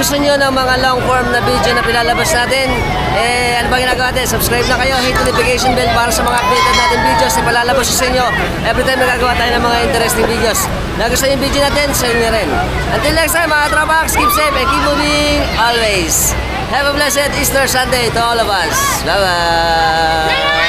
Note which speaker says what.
Speaker 1: gusto nyo ng mga long form na video na pinalabas natin, eh, ano ba ginagawa natin? Subscribe na kayo, hit notification bell para sa mga updated natin videos na palalabas sa inyo. Every time nagagawa tayo ng mga interesting videos. Na gusto yung video natin, share nyo rin. Until next time mga Tropax, keep safe and keep moving! Always. Have a blessed Easter Sunday to all of us. Bye-bye!